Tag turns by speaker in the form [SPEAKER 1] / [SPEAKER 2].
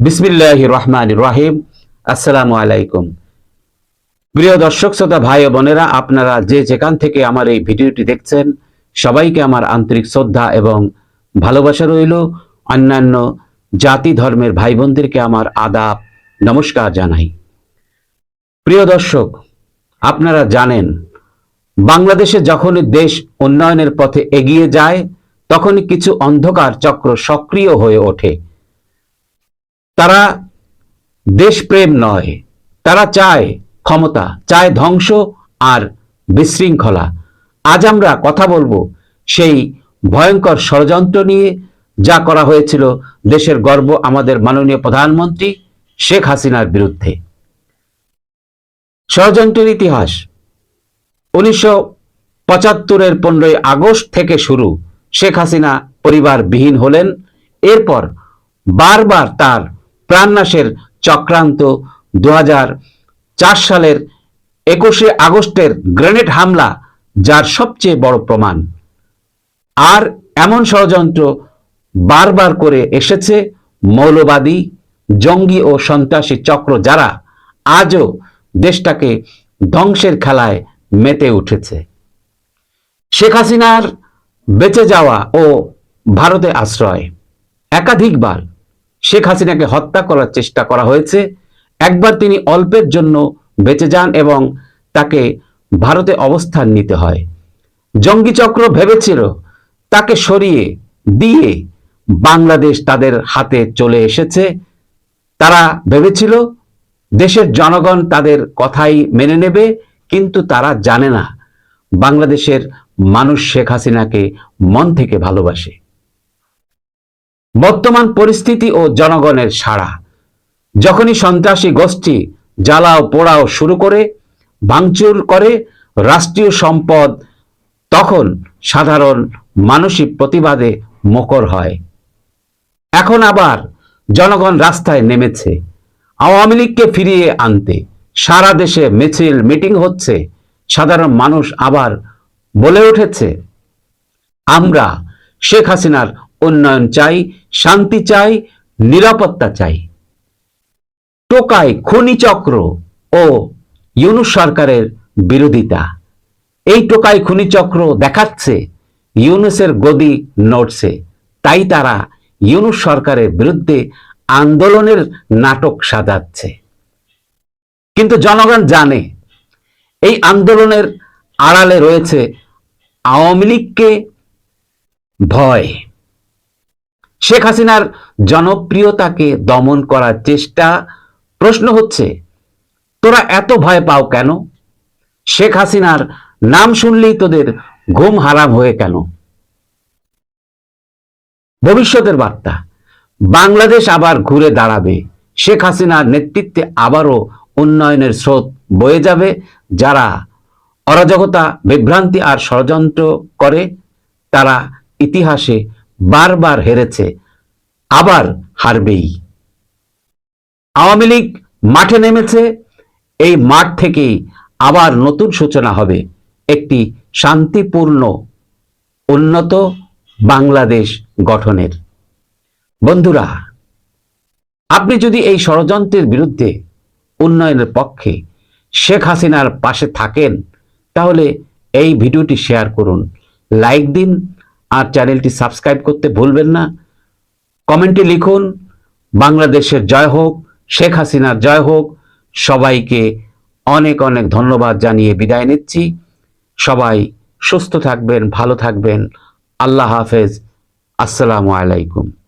[SPEAKER 1] বিসমিল্লাহ রহমান রাহিম আসসালামু আলাইকুম প্রিয় দর্শক, শ্রোতা, ভাই বোনেরা, আপনারা যে যেখান থেকে আমার এই ভিডিওটি দেখছেন, সবাইকে আমার আন্তরিক শ্রদ্ধা এবং ভালোবাসা রইল। অন্যান্য জাতি ধর্মের ভাই বোনদেরকে আমার আদাব, নমস্কার জানাই। প্রিয় দর্শক, আপনারা জানেন, বাংলাদেশে যখনই দেশ উন্নয়নের পথে এগিয়ে যায়, তখনই কিছু অন্ধকার চক্র সক্রিয় হয়ে ওঠে। তারা দেশপ্রেম নয়, তারা চায় ক্ষমতা, চায় ধ্বংস আর বিশৃঙ্খলা। আজ আমরা কথা বলব সেই ভয়ঙ্কর ষড়যন্ত্র নিয়ে যা করা হয়েছিল দেশের গর্ব আমাদের মাননীয় প্রধানমন্ত্রী শেখ হাসিনার বিরুদ্ধে। ষড়যন্ত্রের ইতিহাস। উনিশশো পঁচাত্তরের পনেরোই আগস্ট থেকে শুরু শেখ হাসিনা পরিবার বিহীন হলেন, এরপর বারবার তার প্রাণনাশের চক্রান্ত দু চার সালের একুশে আগস্টের গ্রেনেড হামলা, যার সবচেয়ে বড় প্রমাণ। আর এমন ষড়যন্ত্র বারবার করে এসেছে, মৌলবাদী, জঙ্গি ও সন্ত্রাসী চক্র যারা আজও দেশটাকে ধ্বংসের খেলায় মেতে উঠেছে। শেখ হাসিনার বেঁচে যাওয়া ও ভারতে আশ্রয়। একাধিকবার শেখ হাসিনাকে হত্যা করার চেষ্টা করা হয়েছে। একবার তিনি অল্পের জন্য বেঁচে যান এবং তাকে ভারতে অবস্থান নিতে হয়। জঙ্গি চক্র ভেবেছিল তাকে সরিয়ে দিয়ে বাংলাদেশ তাদের হাতে চলে এসেছে। তারা ভেবেছিল দেশের জনগণ তাদের কথাই মেনে নেবে, কিন্তু তারা জানে না বাংলাদেশের মানুষ শেখ হাসিনাকে মন থেকে ভালোবাসে। বর্তমান পরিস্থিতি ও জনগণের সাড়া। যখনই সন্ত্রাসী গোষ্ঠী জ্বালাও পোড়াও শুরু করে, ভাঙচুর করে রাষ্ট্রীয় সম্পদ, তখন সাধারণ মানসিক প্রতিবাদে মকর হয়। এখন আবার জনগণ রাস্তায় নেমেছে। আওয়ামী লীগকে ফিরিয়ে আনতে সারা দেশে মিছিল, মিটিং হচ্ছে। সাধারণ মানুষ আবার বলে উঠেছে, আমরা শেখ হাসিনার উন্নয়ন চাই, শান্তি চাই, নিরাপত্তা চাই। টোকায় খনি চক্র ও ইউনুস সরকারের বিরোধিতা। এই টোকাই খনি চক্র দেখাচ্ছে ইউনুসের গদি নড়ছে। তাই তারা ইউনুস সরকারের বিরুদ্ধে আন্দোলনের নাটক সাজাচ্ছে। কিন্তু জনগণ জানে, এই আন্দোলনের আড়ালে রয়েছে আওয়ামী লীগকে ভয়। শেখ হাসিনার জনপ্রিয়তাকে দমন করার চেষ্টা, প্রশ্ন হচ্ছে, তোরা এত ভয় পাও কেন? শেখ হাসিনার নাম শুনলেই তোদের ঘুম হারাম হয়ে কেন? ভবিষ্যতের বার্তা, বাংলাদেশ আবার ঘুরে দাঁড়াবে। শেখ হাসিনার নেতৃত্বে আবারও উন্নয়নের স্রোত বয়ে যাবে, যারা অরাজকতা, বিভ্রান্তি আর ষড়যন্ত্র করে, তারা ইতিহাসে বারবার হেরেছে, আবার হারবেই। আওয়ামী লীগ মাঠে নেমেছে, এই মাঠ থেকেই আবার নতুন সূচনা হবে, একটি শান্তিপূর্ণ, উন্নত বাংলাদেশ গঠনের। বন্ধুরা, আপনি যদি এই ষড়যন্ত্রের বিরুদ্ধে উন্নয়নের পক্ষে শেখ হাসিনার পাশে থাকেন, তাহলে এই ভিডিওটি শেয়ার করুন, লাইক দিন আর চ্যানেলটি সাবস্ক্রাইব করতে ভুলবেন না। কমেন্টে লিখুন, বাংলাদেশের জয় হোক, শেখ হাসিনার জয় হোক। সবাইকে অনেক অনেক ধন্যবাদ জানিয়ে বিদায় নিচ্ছি। সবাই সুস্থ থাকবেন, ভালো থাকবেন। আল্লাহ হাফেজ। আসসালামু আলাইকুম।